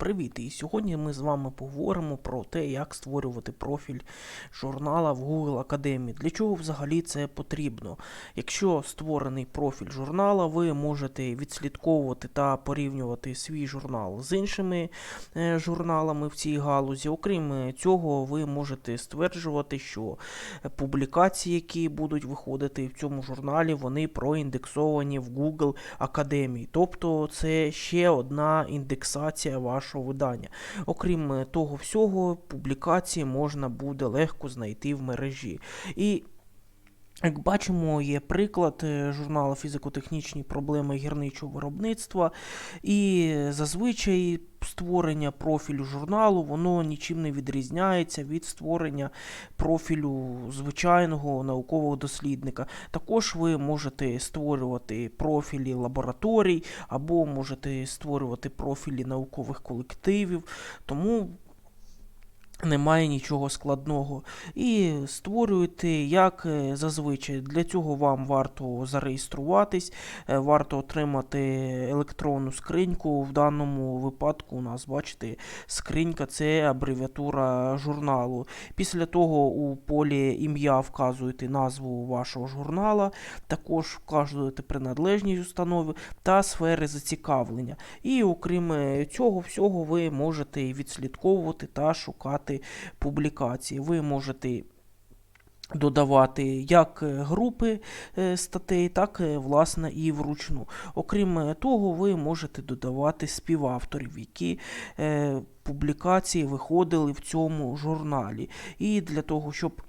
Привіт! І сьогодні ми з вами поговоримо про те, як створювати профіль журнала в Google Академії. Для чого взагалі це потрібно? Якщо створений профіль журнала, ви можете відслідковувати та порівнювати свій журнал з іншими е, журналами в цій галузі. Окрім цього, ви можете стверджувати, що публікації, які будуть виходити в цьому журналі, вони проіндексовані в Google Академії. Тобто це ще одна індексація вашого видання. Окрім е, того всього, публікації можна буде легко знайти в мережі. І як бачимо, є приклад е, журналу фізико-технічні проблеми гірничого виробництва, і зазвичай створення профілю журналу воно нічим не відрізняється від створення профілю звичайного наукового дослідника. Також ви можете створювати профілі лабораторій або можете створювати профілі наукових колективів. Тому немає нічого складного. І створюєте як е, зазвичай. Для цього вам варто зареєструватись, е, варто отримати електронну скриньку. В даному випадку у нас, бачите, скринька це абревіатура журналу. Після того у полі ім'я вказуєте назву вашого журнала, також вказуєте приналежність установи та сфери зацікавлення. І окрім е, цього всього, ви можете відслідковувати та шукати публікації. Ви можете додавати як е, групи е, статей, так е, власне і вручну. Окрім того, ви можете додавати співавторів, які публікації виходили в цьому журналі. І для того, щоб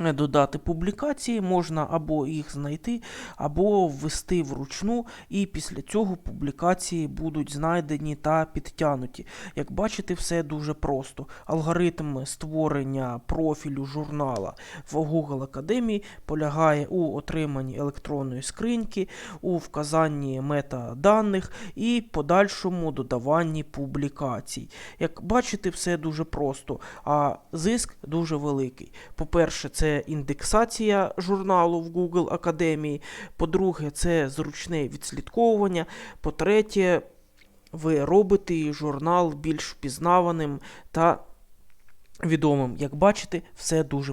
додати публікації, можна або їх знайти, або ввести вручну, і після цього публікації будуть знайдені та підтянуті. Як бачите, все дуже просто. Алгоритм створення профілю журнала в Google Академії полягає у отриманні електронної скриньки, у вказанні метаданих і подальшому додаванні публікацій. Як бачите, все дуже просто, а зиск дуже великий. По-перше, це індексація журналу в Google Академії. По-друге, це зручне відслідковування. По-третє, ви робите журнал більш впізнаваним та відомим. Як бачите, все дуже